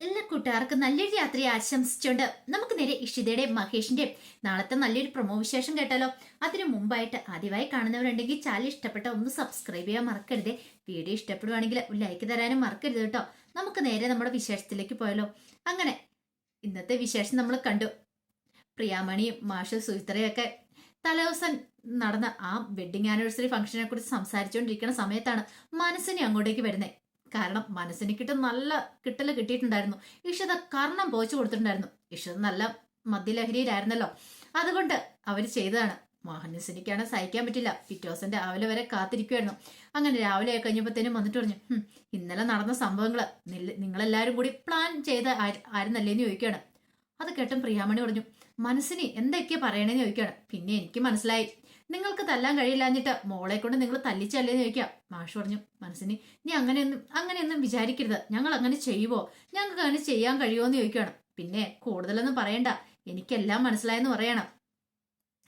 എല്ലാ കൂട്ടുകാർക്കും നല്ലൊരു യാത്രയെ ആശംസിച്ചുകൊണ്ട് നമുക്ക് നേരെ ഇഷിതയുടെ മഹേഷിന്റെ നാളത്തെ നല്ലൊരു പ്രൊമോ വിശേഷം കേട്ടാലോ അതിനു മുമ്പായിട്ട് ആദ്യമായി കാണുന്നവരുണ്ടെങ്കിൽ ചാനൽ ഇഷ്ടപ്പെട്ട ഒന്ന് സബ്സ്ക്രൈബ് ചെയ്യാൻ മറക്കരുത്. വീഡിയോ ഇഷ്ടപ്പെടുവാണെങ്കിൽ ഒരു ലൈക്ക് തരാനും മറക്കരുത് കേട്ടോ. നമുക്ക് നേരെ നമ്മുടെ വിശേഷത്തിലേക്ക് പോയാലോ. അങ്ങനെ ഇന്നത്തെ വിശേഷം നമ്മൾ കണ്ടു. പ്രിയാമണിയും മാഷ സുഹിത്രയൊക്കെ തലേദിവസം നടന്ന ആ വെഡിങ് ആനിവേഴ്സറി ഫംഗ്ഷനെ കുറിച്ച് സംസാരിച്ചുകൊണ്ടിരിക്കുന്ന സമയത്താണ് മനസ്സിനെ അങ്ങോട്ടേക്ക് വരുന്നത് കാരണം മനസ്സിന് കിട്ടും നല്ല കിട്ടൽ കിട്ടിയിട്ടുണ്ടായിരുന്നു. ഇഷത കർണം പോച്ചു കൊടുത്തിട്ടുണ്ടായിരുന്നു. ഇഷത് നല്ല മദ്യലഹരിയിലായിരുന്നല്ലോ. അതുകൊണ്ട് അവർ ചെയ്തതാണ്. മനസ്സിനിക്കാണ് സഹിക്കാൻ പറ്റില്ല. പിറ്റേ ദിവസം രാവിലെ വരെ കാത്തിരിക്കുമായിരുന്നു അങ്ങനെ രാവിലെ കഴിഞ്ഞപ്പോഴത്തേനും വന്നിട്ട് പറഞ്ഞു ഇന്നലെ നടന്ന സംഭവങ്ങൾ നിങ്ങളെല്ലാവരും കൂടി പ്ലാൻ ചെയ്ത ആര്- ആയിരുന്നല്ലേന്ന് ചോദിക്കുകയാണ്. അത് കേട്ടും പ്രിയാമണി പറഞ്ഞു മനസ്സിന് എന്തൊക്കെയാ പറയണേന്ന് ചോദിക്കുകയാണ്. പിന്നെ എനിക്ക് മനസ്സിലായി. നിങ്ങൾക്ക് തല്ലാൻ കഴിയില്ലാഞ്ഞിട്ട് മോളെ കൊണ്ട് നിങ്ങൾ തല്ലിച്ചല്ലേ എന്ന് ചോദിക്കാം. മാഷ് പറഞ്ഞു മനസ്സിന് നീ അങ്ങനെയൊന്നും അങ്ങനെയൊന്നും വിചാരിക്കരുത്. ഞങ്ങൾ അങ്ങനെ ചെയ്യുവോ? ഞങ്ങൾക്ക് അങ്ങനെ ചെയ്യാൻ കഴിയുമോ എന്ന് ചോദിക്കുകയാണ്. പിന്നെ കൂടുതലൊന്നും പറയണ്ട. എനിക്കെല്ലാം മനസ്സിലായെന്ന് പറയണം.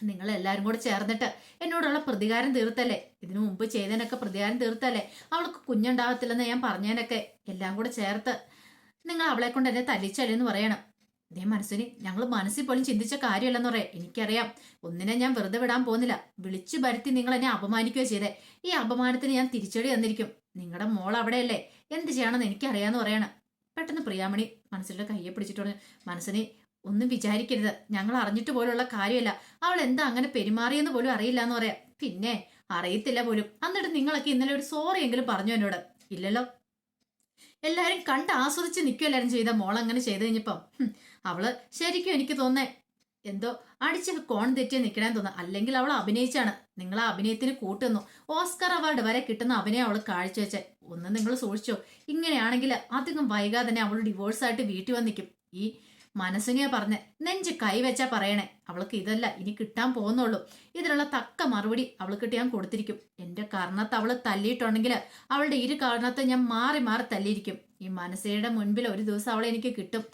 നിങ്ങൾ എല്ലാവരും കൂടെ ചേർന്നിട്ട് എന്നോടുള്ള പ്രതികാരം തീർത്തല്ലേ? ഇതിനു മുമ്പ് ചെയ്തതിനൊക്കെ പ്രതികാരം തീർത്തല്ലേ? അവൾക്ക് കുഞ്ഞുണ്ടാകത്തില്ലെന്ന് ഞാൻ പറഞ്ഞതിനൊക്കെ എല്ലാം കൂടെ ചേർത്ത് നിങ്ങൾ അവളെ കൊണ്ട് എന്നെ തല്ലിച്ചല്ലേ എന്ന് പറയണം. ഇതേ മനസ്സിന് ഞങ്ങൾ മനസ്സിൽ പോലും ചിന്തിച്ച കാര്യമല്ലെന്ന് പറയാം. എനിക്കറിയാം. ഒന്നിനെ ഞാൻ വെറുതെ വിടാൻ പോകുന്നില്ല. വിളിച്ചു വരുത്തി നിങ്ങൾ എന്നെ അപമാനിക്കുകയോ ചെയ്തേ. ഈ അപമാനത്തിന് ഞാൻ തിരിച്ചടി തന്നിരിക്കും. നിങ്ങളുടെ മോൾ അവിടെയല്ലേ? എന്ത് ചെയ്യണമെന്ന് എനിക്കറിയാന്ന് പറയാണ്. പെട്ടെന്ന് പ്രിയാമണി മനസ്സിലൂടെ കയ്യെ പിടിച്ചിട്ട് പറഞ്ഞു മനസ്സിന് ഒന്നും വിചാരിക്കരുത്. ഞങ്ങൾ അറിഞ്ഞിട്ട് പോലുള്ള കാര്യമല്ല. അവൾ എന്താ അങ്ങനെ പെരുമാറിയെന്ന് പോലും അറിയില്ല എന്ന് പറയാം. പിന്നെ അറിയത്തില്ല പോലും. എന്നിട്ട് നിങ്ങളൊക്കെ ഇന്നലെ ഒരു സോറി എങ്കിലും പറഞ്ഞു എന്നോട്? ഇല്ലല്ലോ. എല്ലാരും കണ്ട് ആസ്വദിച്ച് നിൽക്കുമല്ലാരും ചെയ്ത മോൾ അങ്ങനെ ചെയ്ത് കഴിഞ്ഞപ്പം. അവൾ ശരിക്കും എനിക്ക് തോന്നേ എന്തോ അടിച്ച് കോൺ തെറ്റി നിൽക്കണേന്ന് തോന്നുന്നു. അല്ലെങ്കിൽ അവൾ അഭിനയിച്ചാണ്. നിങ്ങൾ ആ അഭിനയത്തിന് കൂട്ടുന്നു ഓസ്കർ അവാർഡ് വരെ കിട്ടുന്ന അഭിനയം അവൾ കാഴ്ചവെച്ചെ. ഒന്ന് നിങ്ങൾ സൂക്ഷിച്ചോ. ഇങ്ങനെയാണെങ്കിൽ അധികം വൈകാതെ തന്നെ അവൾ ഡിവോഴ്സായിട്ട് വീട്ടിൽ വന്നിക്കും ഈ മനസ്സിനെ പറഞ്ഞ് നെഞ്ച് കൈവച്ചാ പറയണേ. അവൾക്ക് ഇതല്ല ഇനി കിട്ടാൻ പോകുന്നുള്ളൂ. ഇതിനുള്ള തക്ക മറുപടി അവൾക്കിട്ട് ഞാൻ കൊടുത്തിരിക്കും. എന്റെ കാരണത്ത് അവൾ തല്ലിയിട്ടുണ്ടെങ്കിൽ അവളുടെ ഇരു കാരണത്ത് ഞാൻ മാറി മാറി തല്ലിയിരിക്കും. ഈ മനസ്സയുടെ മുൻപിൽ ഒരു ദിവസം അവളെ എനിക്ക് കിട്ടും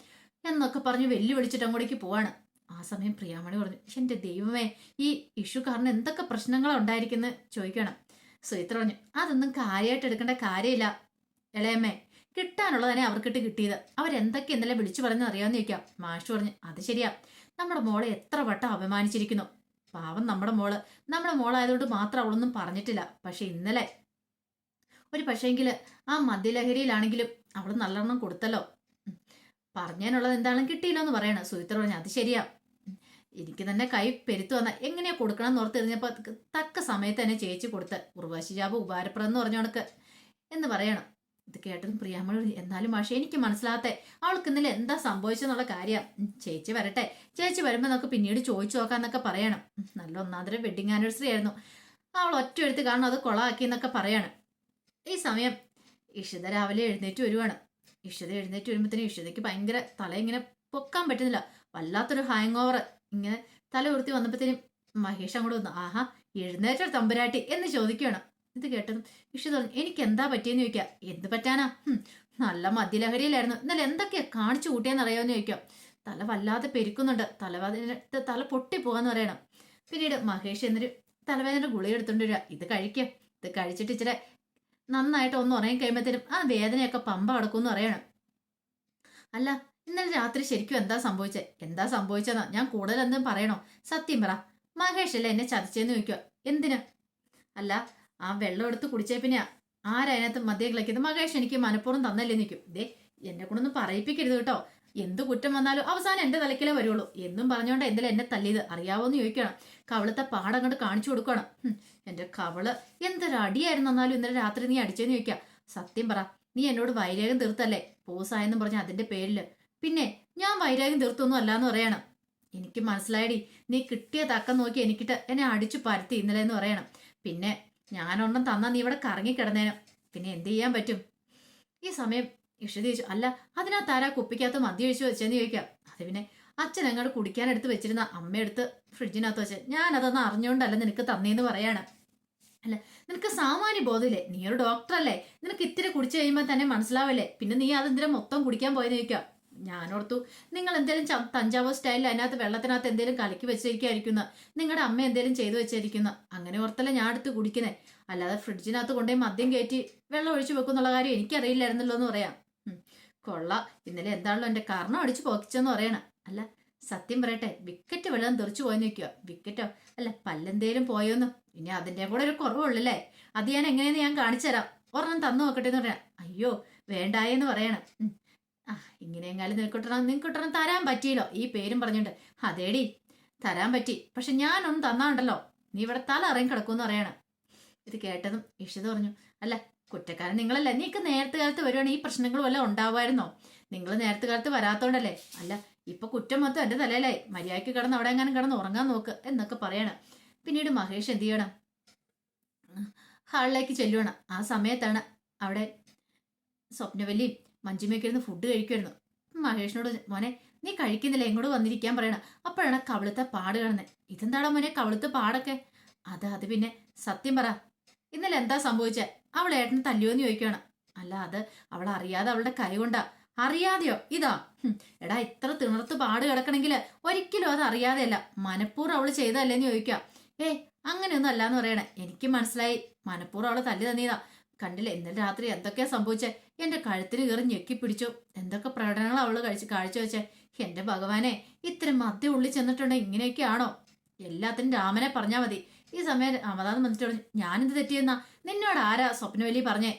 എന്നൊക്കെ പറഞ്ഞ് വെല്ലുവിളിച്ചിട്ട് അങ്ങോട്ടേക്ക് പോവാണ്. ആ സമയം പ്രിയാമണി പറഞ്ഞു പക്ഷെ എന്റെ ദൈവമേ ഈ ഇഷ്യൂ കാരണം എന്തൊക്കെ പ്രശ്നങ്ങളാ ഉണ്ടായിരിക്കുന്നത് ചോദിക്കണം. സുഹിത്ര പറഞ്ഞു അതൊന്നും കാര്യമായിട്ട് എടുക്കേണ്ട കാര്യമില്ല. ഇളയമ്മേ കിട്ടാനുള്ളതന്നെ അവർക്കിട്ട് കിട്ടിയത്. അവരെന്തൊക്കെ ഇന്നലെ വിളിച്ചു പറഞ്ഞു അറിയാമെന്ന് ചോദിക്കാം. മാഷ് പറഞ്ഞു അത് ശരിയാ. നമ്മുടെ മോളെ എത്ര വട്ടം അപമാനിച്ചിരിക്കുന്നു. പാവം നമ്മുടെ മോൾ. നമ്മുടെ മോളായതുകൊണ്ട് മാത്രം അവളൊന്നും പറഞ്ഞിട്ടില്ല. പക്ഷെ ഇന്നലെ ഒരു പക്ഷേങ്കിൽ ആ മദ്യലഹരിയിലാണെങ്കിലും അവൾ നല്ലെണ്ണം കൊടുത്തല്ലോ. പറഞ്ഞതിനുള്ളത് എന്താണെങ്കിലും കിട്ടിയില്ല എന്ന് പറയണം. സുഹിത്ര പറഞ്ഞു അത് ശരിയാ. എനിക്ക് തന്നെ കൈ പെരുത്തു വന്ന എങ്ങനെയാ കൊടുക്കണം എന്ന് ഓർത്തെറിഞ്ഞപ്പോ തക്ക സമയത്ത് തന്നെ ചേച്ചി കൊടുത്ത്. ഉർവശിജാബ് ഉപകാരപ്രദം എന്ന് പറഞ്ഞു കണക്ക് എന്ന് പറയണം. ഇത് കേട്ടതും പ്രിയാമ്മ എന്നാലും മാഷെ എനിക്ക് മനസ്സിലാത്തേ അവൾക്ക് ഇന്നലെ എന്താ സംഭവിച്ചെന്നുള്ള കാര്യം. ചേച്ചി വരട്ടെ. ചേച്ചി വരുമ്പോൾ നമുക്ക് പിന്നീട് ചോദിച്ചു നോക്കാന്നൊക്കെ പറയണം. നല്ല ഒന്നാന്തരം വെഡിങ് ആനിവേഴ്സറി ആയിരുന്നു. അവൾ ഒറ്റ എഴുത്ത് കാരണം അത് കൊളാക്കി എന്നൊക്കെ പറയാണ്. ഈ സമയം ഇഷിത രാവിലെ എഴുന്നേറ്റ് വരുവാണ്. ഇഷിത എഴുന്നേറ്റ് വരുമ്പോഴത്തേനും ഇഷിതയ്ക്ക് ഭയങ്കര തല ഇങ്ങനെ പൊക്കാൻ പറ്റുന്നില്ല. വല്ലാത്തൊരു ഹാങ് ഓവർ ഇങ്ങനെ തല ഉയർത്തി വന്നപ്പോഴത്തേനും മഹേഷ് അങ്ങോട്ട് വന്നു. ആഹാ എഴുന്നേറ്റ തമ്പുരാട്ടി എന്ന് ചോദിക്കുകയാണ്. ഇത് കേട്ടതും വിഷു തോന്നി എനിക്ക് എന്താ പറ്റിയെന്ന് ചോദിക്കാം എന്ത് പറ്റാനാ? നല്ല മദ്യലഹരിയിലായിരുന്നു. ഇന്നലെ എന്തൊക്കെയാ കാണിച്ചു കൂട്ടിയെന്ന് അറിയാമെന്ന് ചോദിക്കാം തല വല്ലാതെ പെരുക്കുന്നുണ്ട്. തലവേദന തല പൊട്ടി പോകാന്ന് പറയണം. പിന്നീട് മഹേഷ് എന്നൊരു തലവേദന ഗുളിക എടുത്തോണ്ട് വരിക. ഇത് കഴിക്കുക ഇത് കഴിച്ചിട്ട് ഇച്ചിരി നന്നായിട്ട് ഒന്ന് ഉറങ്ങി കഴിയുമ്പോഴത്തേനും ആ വേദനയൊക്കെ പമ്പ കിടക്കുമെന്ന് പറയണം. അല്ല ഇന്നലെ രാത്രി ശരിക്കും എന്താ സംഭവിച്ചത് എന്താ സംഭവിച്ചതെന്നാ ഞാൻ കൂടുതൽ എന്തും പറയണോ? സത്യം പറ. മഹേഷ് അല്ലേ എന്നെ ചതിച്ചെന്ന് ചോദിക്കുക. എന്തിനാ? അല്ല ആ വെള്ളം എടുത്ത് കുടിച്ചേ പിന്നെ ആരതിനകത്ത് മദ്യം കളിക്കുന്നത് മകേഷ് എനിക്ക് മനഃപൂർവം തന്നല്ലേ നിൽക്കും ദേ എന്നെ കൊണ്ടൊന്നും പറയിപ്പിക്കരുത് കേട്ടോ. എന്ത് കുറ്റം വന്നാലും അവസാനം എന്റെ തലക്കിലേ വരുള്ളൂ. എന്നും പറഞ്ഞോണ്ട് എന്തിലും എന്നെ തല്ലിയത്? അറിയാവോന്ന് ചോദിക്കണം. കവളത്തെ പാടം അങ്ങോട്ട് കാണിച്ചു കൊടുക്കണം. എന്റെ കവൾ എന്തൊരു അടിയായിരുന്നു എന്നാലും ഇന്നലെ രാത്രി നീ അടിച്ചെന്ന് ചോദിക്കാം. സത്യം പറ നീ എന്നോട് വൈരാഗ്യം തീർത്തല്ലേ? പോസായെന്നും പറഞ്ഞ അതിന്റെ പേരിൽ. പിന്നെ ഞാൻ വൈരാഗ്യം തീർത്തൊന്നും അല്ലാന്ന് പറയണം. എനിക്ക് മനസ്സിലായടി നീ കിട്ടിയ തക്കം നോക്കി എനിക്കിട്ട് എന്നെ അടിച്ചു പരത്തി ഇന്നലെ എന്ന് പറയണം. പിന്നെ ഞാനൊന്നും തന്നാ നീ ഇവിടെ കറങ്ങി കിടന്നേനും. പിന്നെ എന്ത് ചെയ്യാൻ പറ്റും? ഈ സമയം ഇഷതി ചോദിച്ചു അല്ല അതിനകത്ത് ആരാ കുപ്പിക്കകത്ത് മദ്യം ഒഴിച്ചു വെച്ചെന്ന് ചോദിക്കാം. അത് പിന്നെ അച്ഛൻ അങ്ങോട്ട് കുടിക്കാനെടുത്ത് വെച്ചിരുന്ന അമ്മ എടുത്ത് ഫ്രിഡ്ജിനകത്ത് വെച്ച്. അതൊന്നും അറിഞ്ഞുകൊണ്ടല്ല നിനക്ക് തന്നേന്ന് പറയാണ്. അല്ല നിനക്ക് സാമാന്യ ബോധമില്ലേ? നീ ഒരു ഡോക്ടറല്ലേ? നിനക്ക് ഇത്തിരി കുടിച്ചു കഴിയുമ്പോൾ തന്നെ മനസ്സിലാവില്ലേ? പിന്നെ നീ അതെന്തിനാ മൊത്തം കുടിക്കാൻ പോയെന്ന് ചോദിക്കാം. ഞാനോർത്തു നിങ്ങൾ എന്തേലും തഞ്ചാവൂർ സ്റ്റൈലിൽ അതിനകത്ത് വെള്ളത്തിനകത്ത് എന്തേലും കലക്കി വെച്ചിരിക്കായിരിക്കുന്ന. നിങ്ങളുടെ അമ്മ എന്തേലും ചെയ്തു വെച്ചിരിക്കുന്നു. അങ്ങനെ ഓർത്തല്ല ഞാൻ എടുത്ത് കുടിക്കുന്നേ. അല്ലാതെ ഫ്രിഡ്ജിനകത്ത് കൊണ്ടുപോയി മദ്യം കയറ്റി വെള്ളം ഒഴിച്ചു വെക്കുന്നുള്ള കാര്യം എനിക്കറിയില്ലായിരുന്നല്ലോ എന്ന് പറയാം കൊള്ള. ഇന്നലെ എന്താണല്ലോ എന്റെ കർണം അടിച്ചു പോക്കിച്ചെന്ന് പറയണം. അല്ല സത്യം പറയട്ടെ വിക്കറ്റ് വെള്ളം തെറിച്ചു പോയെന്ന് വെക്കുക വിക്കറ്റോ? അല്ല പല്ലെന്തേലും പോയോന്ന്. ഇനി അതിന്റെ കൂടെ ഒരു കുറവുള്ളല്ലേ? അത് ഞാൻ എങ്ങനെയെന്ന് ഞാൻ കാണിച്ചു തരാം ഒരെണ്ണം തന്നു നോക്കട്ടെ എന്ന് പറയാം. അയ്യോ വേണ്ടായെന്ന് പറയണം. ആ ഇങ്ങനെയെങ്ങാലും നിനക്കൊട്ടണം നിനക്കൊട്ടണം തരാൻ പറ്റിയല്ലോ. ഈ പേരും പറഞ്ഞിട്ട് അതേടി തരാൻ പറ്റി. പക്ഷെ ഞാനൊന്നും തന്നാണ്ടല്ലോ. നീ ഇവിടെ തല ഇറങ്ങി കിടക്കുമെന്ന് പറയണം. ഇത് കേട്ടതും ഇഷിത പറഞ്ഞു അല്ല കുറ്റക്കാരൻ നിങ്ങളല്ല? നീക്ക് നേരത്തെ കാലത്ത് വരുവാണെങ്കിൽ ഈ പ്രശ്നങ്ങളും എല്ലാം ഉണ്ടാവുമായിരുന്നോ? നിങ്ങൾ നേരത്തെ കാലത്ത് വരാത്തോണ്ടല്ലേ? അല്ല ഇപ്പൊ കുറ്റം മൊത്തം എന്റെ തലയിലായി. മര്യാദയ്ക്ക് കിടന്ന് അവിടെ എങ്ങാനും കിടന്ന് ഉറങ്ങാൻ നോക്ക് എന്നൊക്കെ പറയണം. പിന്നീട് മഹേഷ് എന്ത് ചെയ്യണം? ഹാളിലേക്ക് ചെല്ലുവണം. ആ സമയത്താണ് അവിടെ സ്വപ്നവല്ലിയും മഞ്ജുമയൊക്കെ ഇരുന്ന് ഫുഡ് കഴിക്കുമായിരുന്നു മഹേഷിനോട് മോനെ നീ കഴിക്കുന്നില്ല എങ്ങോട്ട് വന്നിരിക്കാൻ പറയണം. അപ്പോഴാണ് കവിളത്തെ പാട് കാണുന്നത്. ഇതെന്താടാ മോനെ കവിളത്തെ പാടൊക്കെ? അത് അത് പിന്നെ സത്യം പറ. ഇന്നലെ എന്താ സംഭവിച്ചേ? അവൾ ഏട്ടന് തല്ലിയോന്ന് ചോദിക്കുകയാണ് അല്ല അത് അവൾ അറിയാതെ അവളുടെ കൈ കൊണ്ടാ. അറിയാതെയോ? ഇതാ. എടാ ഇത്ര തിണർത്ത് പാട് കിടക്കണമെങ്കിൽ ഒരിക്കലും അത് അറിയാതെയല്ല. മനഃപൂർവം അവൾ ചെയ്തതല്ലേന്ന് ചോദിക്കാം ഏ അങ്ങനെയൊന്നും അല്ലാന്ന് പറയണേ. എനിക്ക് മനസ്സിലായി. മനഃപൂർവം അവൾ തല്ലി തന്നീതാ. കണ്ടില്ലേ? ഇന്നലെ രാത്രി എന്തൊക്കെയാ സംഭവിച്ചേ? എന്റെ കഴുത്തിൽ കയറി ഞെക്കിപ്പിടിച്ചു എന്തൊക്കെ പ്രകടനങ്ങൾ അവൾ കഴിച്ച് കാഴ്ചവെച്ചേ എന്റെ ഭഗവാനെ ഇത്ര മദ്യ ഉള്ളിൽ ചെന്നിട്ടുണ്ടെ? ഇങ്ങനെയൊക്കെയാണോ? എല്ലാത്തിനും രാമനെ പറഞ്ഞാ മതി. ഈ സമയം രാമദാസ് വന്നിട്ട് ഞാനെന്ത് തെറ്റിയെന്നാ? നിന്നോട് ആരാ സ്വപ്നവലി പറഞ്ഞേ?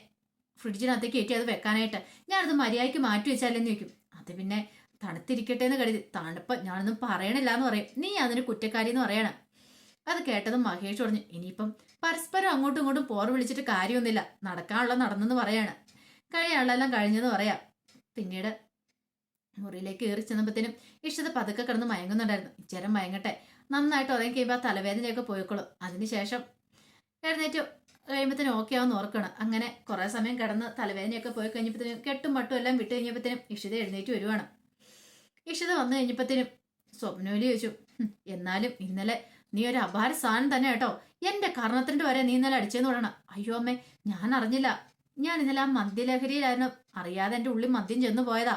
ഫ്രിഡ്ജിനകത്തേക്ക് കയറ്റി അത് വെക്കാനായിട്ട്. ഞാനത് മര്യാദയ്ക്ക് മാറ്റി വെച്ചാലെന്ന് ചോദിക്കും. അത് പിന്നെ തണുത്തിരിക്കട്ടെ എന്ന് കരുതി. തണുപ്പ് ഞാനൊന്നും പറയണില്ല എന്ന് പറയും. നീ അതിന് കുറ്റക്കാരി എന്ന് പറയണം. അത് കേട്ടതും മഹേഷ് പറഞ്ഞു ഇനിയിപ്പം പരസ്പരം അങ്ങോട്ടും ഇങ്ങോട്ടും പോർ വിളിച്ചിട്ട് കാര്യമൊന്നുമില്ല. നടക്കാനുള്ള നടന്നെന്ന് പറയാണ്. കഴിയാനുള്ളതെല്ലാം കഴിഞ്ഞെന്ന് പറയാം. പിന്നീട് മുറിയിലേക്ക് കയറി ചെന്നപ്പോഴത്തേനും ഇഷ്ടത പതുക്കെ കിടന്ന് മയങ്ങുന്നുണ്ടായിരുന്നു. ഇച്ചേരം മയങ്ങട്ടെ. നന്നായിട്ട് ഉറങ്ങി കഴിയുമ്പോൾ ആ തലവേദനയൊക്കെ പോയിക്കോളും. അതിനുശേഷം എഴുന്നേറ്റ് കഴിയുമ്പോഴത്തേനും ഓക്കെ ആവുന്ന ഓർക്കണം. അങ്ങനെ കുറേ സമയം കിടന്ന് തലവേദനയൊക്കെ പോയി കഴിഞ്ഞപ്പോഴത്തേനും കെട്ടും മട്ടും എല്ലാം വിട്ട് കഴിഞ്ഞപ്പോഴത്തേനും ഇഷിത എഴുന്നേറ്റ് വരുവാണ്. ഇഷിത വന്നു കഴിഞ്ഞപ്പോഴത്തേനും സ്വപ്നോലി ചോദിച്ചു എന്നാലും ഇന്നലെ നീ ഒരു അപാര സാധനം തന്നെ കേട്ടോ. എന്റെ കർണത്തിന്റെ വരെ നീ ഇന്നലെ അടിച്ചെന്ന് പറയണം. അയ്യോ അമ്മേ ഞാൻ അറിഞ്ഞില്ല. ഞാൻ ഇന്നലെ ആ മദ്യലഹരിയിലായിരുന്നു. അറിയാതെ എന്റെ ഉള്ളിൽ മദ്യം ചെന്നു പോയതാ.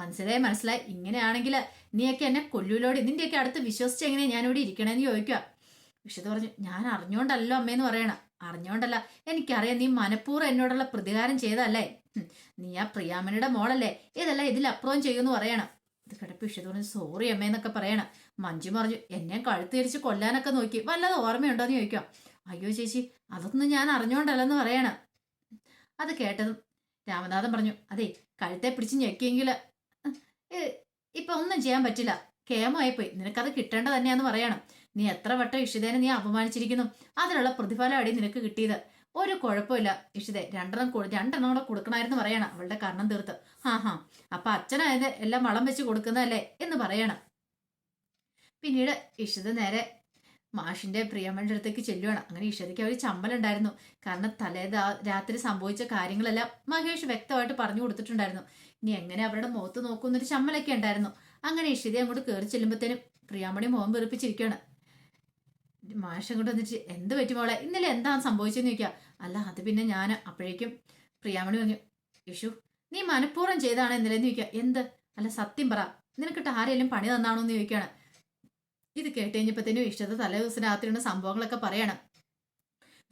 മനസ്സിലായി മനസ്സിലായി. ഇങ്ങനെയാണെങ്കിൽ നീയൊക്കെ എന്നെ കൊല്ലൂലോടി. നിന്റെയൊക്കെ അടുത്ത് വിശ്വസിച്ച് എങ്ങനെയാ ഞാനിവിടെ ഇരിക്കണേന്ന് ചോദിക്കുക വിശുദ്ധ പറഞ്ഞു ഞാൻ അറിഞ്ഞോണ്ടല്ലോ അമ്മേന്ന് പറയണ. അറിഞ്ഞോണ്ടല്ല. എനിക്കറിയാം നീ മനഃപൂർവം എന്നോടുള്ള പ്രതികാരം ചെയ്തല്ലേ നീ ആ പ്രിയാമനിയുടെ മോളല്ലേ? ഇതല്ല ഇതിലപ്പുറം ചെയ്യുമെന്ന് പറയണം. ഇത് കിടപ്പ് പറഞ്ഞു സോറി അമ്മേന്നൊക്കെ പറയണം. മഞ്ജു പറഞ്ഞു എന്നെ കഴുത്തിരിച്ച് കൊല്ലാനൊക്കെ നോക്കി. വല്ലതും ഓർമ്മയുണ്ടോന്ന് ചോദിക്കാം അയ്യോ ചേച്ചി അതൊന്നും ഞാൻ അറിഞ്ഞോണ്ടല്ലെന്ന് പറയണം. അത് കേട്ടതും രാമനാഥൻ പറഞ്ഞു അതെ കഴുത്തെ പിടിച്ച് ഞെക്കിയെങ്കിൽ ഇപ്പൊ ഒന്നും ചെയ്യാൻ പറ്റില്ല. കേമമായിപ്പോയി നിനക്കത് കിട്ടേണ്ട തന്നെയാന്ന് പറയണം. നീ എത്ര വട്ടം ഇഷിതേനെ നീ അപമാനിച്ചിരിക്കുന്നു. അതിനുള്ള പ്രതിഫലം അടി നിനക്ക് കിട്ടിയത്. ഒരു കുഴപ്പമില്ല. ഇഷിതെ രണ്ടെണ്ണം രണ്ടെണ്ണം കൂടെ കൊടുക്കണമായിരുന്നു പറയണം. അവളുടെ കർണം തീർത്ത്. ഹാ ഹാ. അപ്പൊ അച്ഛനായത് എല്ലാം വളം വെച്ച് കൊടുക്കുന്നതല്ലേ എന്ന് പറയണം. പിന്നീട് ഇഷിത നേരെ മാഷിന്റെ പ്രിയമ്മയുടെ അടുത്തേക്ക് ചെല്ലുവാണ്. അങ്ങനെ ഇഷതയ്ക്ക് ഒരു ചമ്മലുണ്ടായിരുന്നു. കാരണം തലേ രാത്രി സംഭവിച്ച കാര്യങ്ങളെല്ലാം മഹേഷ് വ്യക്തമായിട്ട് പറഞ്ഞു കൊടുത്തിട്ടുണ്ടായിരുന്നു. ഇനി എങ്ങനെ അവരുടെ മുഖത്ത് നോക്കുന്നൊരു ചമ്മലൊക്കെ ഉണ്ടായിരുന്നു. അങ്ങനെ ഇഷിതയെ അങ്ങോട്ട് കയറി ചെല്ലുമ്പോഴത്തേനും പ്രിയാമണി മുഖം വെറുപ്പിച്ചിരിക്കുകയാണ്. മാഷ് കൊണ്ട് വന്നിട്ട് എന്ത് പറ്റി മോളെ? ഇന്നലെ എന്താണ് സംഭവിച്ചെന്ന് ചോദിക്കുക അല്ല അത് പിന്നെ ഞാൻ അപ്പോഴേക്കും പ്രിയാമണി പറഞ്ഞു യശു നീ മനഃപൂർവം ചെയ്താണ് ഇന്നലെ? എന്ന് ചോദിക്കുക എന്ത്? അല്ല സത്യം പറ. നിനക്കിട്ട് ആരെങ്കിലും പണി തന്നാണോ? എന്ന് ചോദിക്കുകയാണ് ഇത് കേട്ട് കഴിഞ്ഞപ്പോഴത്തേനും ഇഷ്ടത്തെ തലേ ദിവസം രാത്രിയുടെ സംഭവങ്ങളൊക്കെ പറയണം.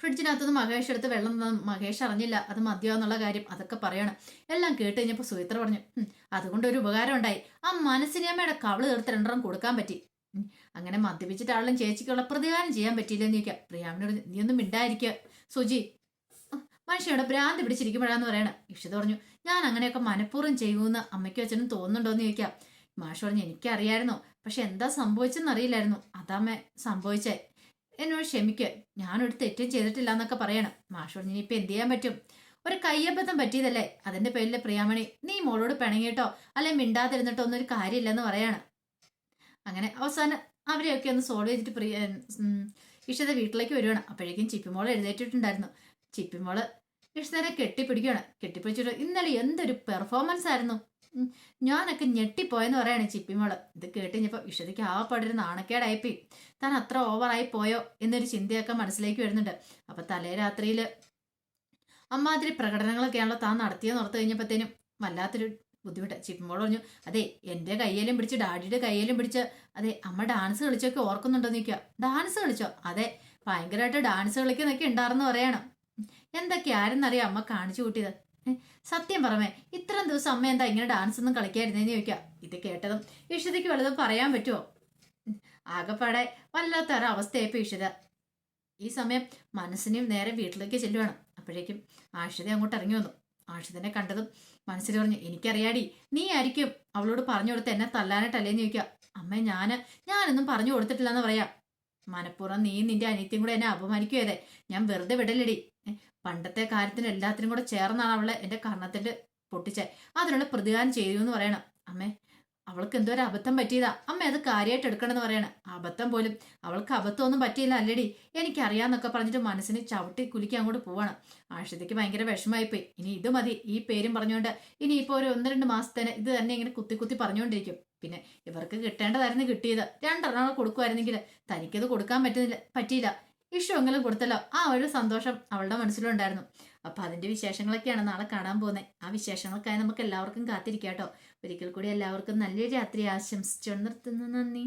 ഫ്രിഡ്ജിനകത്തുനിന്ന് മഹേഷ് എടുത്ത് വെള്ളം. മഹേഷ് അറിഞ്ഞില്ല അത് മദ്യമെന്നുള്ള കാര്യം അതൊക്കെ പറയണം. എല്ലാം കേട്ട് കഴിഞ്ഞപ്പോൾ സുഹിത്ര പറഞ്ഞു "ഉം, അതുകൊണ്ട് ഒരു ഉപകാരം ഉണ്ടായി. ആ മനസ്സിനിയമ്മയുടെ കവൾ തീർത്ത് രണ്ടെണ്ണം കൊടുക്കാൻ പറ്റി. അങ്ങനെ മദ്യപിച്ചിട്ട് ആളും ചേച്ചിക്കുള്ള പ്രതികാരം ചെയ്യാൻ പറ്റിയില്ലെന്ന് ചോദിക്കാം. പ്രിയാമിനോട് നീ ഒന്നും മിണ്ടായിരിക്കുക സുജി മനുഷ്യനോട് ഭ്രാന്ത് പിടിച്ചിരിക്കുമ്പോഴാന്ന് പറയണം. ഇഷിത പറഞ്ഞു ഞാൻ അങ്ങനെയൊക്കെ മനഃപൂർവം ചെയ്യുമെന്ന് അമ്മയ്ക്കും അച്ഛനും തോന്നുന്നുണ്ടോ എന്ന് ചോദിക്കാം. മാഷ് പറഞ്ഞു എനിക്കറിയായിരുന്നു പക്ഷെ എന്താ സംഭവിച്ചെന്ന് അറിയില്ലായിരുന്നു. അതാമ്മ സംഭവിച്ചേ. എന്നോട് ക്ഷമിക്ക് ഞാനൊരു തെറ്റും ചെയ്തിട്ടില്ല എന്നൊക്കെ പറയണം. മാഷ് പറഞ്ഞു ഇനിയിപ്പോൾ എന്ത് ചെയ്യാൻ പറ്റും? ഒരു കയ്യബദ്ധം പറ്റിയതല്ലേ. അതിന്റെ പേരിൽ പ്രിയാമണി നീ മോളോട് പിണങ്ങിയിട്ടോ അല്ലെ മിണ്ടാതിരുന്നിട്ടോ ഒന്നും ഒരു കാര്യമില്ലെന്ന് പറയാണ്. അങ്ങനെ അവസാനം അവരെയൊക്കെ ഒന്ന് സോൾവ് ചെയ്തിട്ട് പ്രിയ ഇഷ്ടത വീട്ടിലേക്ക് വരുവാണ്. അപ്പോഴേക്കും ചിപ്പിമോൾ എഴുന്നേറ്റിട്ടുണ്ടായിരുന്നു. ചിപ്പിമോൾ ഇഷിതനെ കെട്ടിപ്പിടിക്കുകയാണ്. കെട്ടിപ്പിടിച്ചിട്ട് ഇന്നലെ എന്തൊരു പെർഫോമൻസ് ആയിരുന്നു. ഞാനൊക്കെ ഞെട്ടിപ്പോയെന്ന് പറയാണ് ചിപ്പിമോൾ. ഇത് കേട്ട് കഴിഞ്ഞപ്പോൾ ഇഷിതയ്ക്ക് ആ പടൊരു നാണക്കേടായിപ്പോയി. താൻ അത്ര ഓവറായി പോയോ എന്നൊരു ചിന്തയൊക്കെ മനസ്സിലേക്ക് വരുന്നുണ്ട്. അപ്പൊ തലേ രാത്രിയിൽ അമ്മാതിരി പ്രകടനങ്ങളൊക്കെയാണല്ലോ താൻ നടത്തിയെന്ന് ഓർത്ത് കഴിഞ്ഞപ്പോഴത്തേനും വല്ലാത്തൊരു ബുദ്ധിമുട്ട്. ചിപ്പുമ്പോൾ പറഞ്ഞു അതെ എന്റെ കയ്യിലും പിടിച്ച് ഡാഡിയുടെ കയ്യിലും പിടിച്ച് അതെ അമ്മ ഡാൻസ് കളിച്ചൊക്കെ ഓർക്കുന്നുണ്ടോ നിൽക്കുക ഡാൻസ് കളിച്ചോ? അതെ ഭയങ്കരമായിട്ട് ഡാൻസ് കളിക്കുന്നൊക്കെ ഉണ്ടായിരുന്നു പറയണം. എന്തൊക്കെ ആരെന്നറിയാം അമ്മ കാണിച്ചു കൂട്ടിയത്? സത്യം പറമേ ഇത്രയും ദിവസം അമ്മ എന്താ ഇങ്ങനെ ഡാൻസ് ഒന്നും കളിക്കായിരുന്നേന്ന് ചോദിക്കുക. ഇത് കേട്ടതും ഇഷിതയ്ക്ക് വല്ലതും പറയാൻ പറ്റുമോ ആകെപ്പാടെ വല്ലാത്ത ഒരു അവസ്ഥയായിപ്പോ ഇഷിത. ഈ സമയം മനസ്സിനെയും നേരെ വീട്ടിലേക്ക് ചെല്ലുവാണ്. അപ്പോഴേക്കും ആഷിത അങ്ങോട്ട് ഇറങ്ങി വന്നു. ആഷിതനെ കണ്ടതും മനസ്സിൽ പറഞ്ഞു എനിക്കറിയാടി നീ ആയിരിക്കും അവളോട് പറഞ്ഞു കൊടുത്ത് എന്നെ തല്ലാനായിട്ടല്ലേന്ന് ചോദിക്കുക. അമ്മ ഞാൻ ഞാനൊന്നും പറഞ്ഞു കൊടുത്തിട്ടില്ലെന്ന് പറയാം. മനഃപൂർവം നീ നിന്റെ അനിയത്തിയും കൂടെ എന്നെ അപമാനിക്കുകയതെ ഞാൻ വെറുതെ വിടലടി. പണ്ടത്തെ കാര്യത്തിന് എല്ലാത്തിനും കൂടെ ചേർന്നാണ് അവളെ എന്റെ കർണത്തിൽ പൊട്ടിച്ചേ. അതിനുള്ള പ്രതികാരം ചെയ്തു എന്ന് പറയണം. അമ്മേ അവൾക്ക് എന്തോ ഒരു അബദ്ധം പറ്റിയതാ. അമ്മ അത് കാര്യമായിട്ട് എടുക്കണമെന്ന് പറയാണ്. അബദ്ധം പോലും. അവൾക്ക് അബദ്ധമൊന്നും പറ്റിയില്ല അല്ലടി. എനിക്കറിയാന്നൊക്കെ പറഞ്ഞിട്ട് മനസ്സിന് ചവിട്ടി കുലുക്കി അങ്ങോട്ട് പോവാണ്. ആഷിതയ്ക്ക് ഭയങ്കര വിഷമായിപ്പോയി ഇനി ഇത് മതി. ഈ പേരും പറഞ്ഞുകൊണ്ട് ഇനി ഇപ്പോൾ ഒരു ഒന്ന് രണ്ട് മാസത്തേന് ഇത് തന്നെ ഇങ്ങനെ കുത്തി കുത്തി പറഞ്ഞുകൊണ്ടിരിക്കും പിന്നെ ഇവർക്ക് കിട്ടേണ്ടതായിരുന്നു കിട്ടിയത്. രണ്ടെണ്ണം കൊടുക്കുമായിരുന്നെങ്കിൽ തനിക്കത് കൊടുക്കാൻ പറ്റുന്നില്ല പറ്റിയില്ല. ഇഷു എങ്കിലും കൊടുത്തല്ലോ. ആ ഒരു സന്തോഷം അവളുടെ മനസ്സിലുണ്ടായിരുന്നു. അപ്പൊ അതിന്റെ വിശേഷങ്ങളൊക്കെയാണ് നാളെ കാണാൻ പോകുന്നത് ആ വിശേഷങ്ങൾക്കായി നമുക്ക് എല്ലാവർക്കും കാത്തിരിക്കാം കേട്ടോ ഒരിക്കൽ കൂടി എല്ലാവർക്കും നല്ലൊരു രാത്രി ആശംസിച്ചു നിർത്തുന്നു. നന്ദി.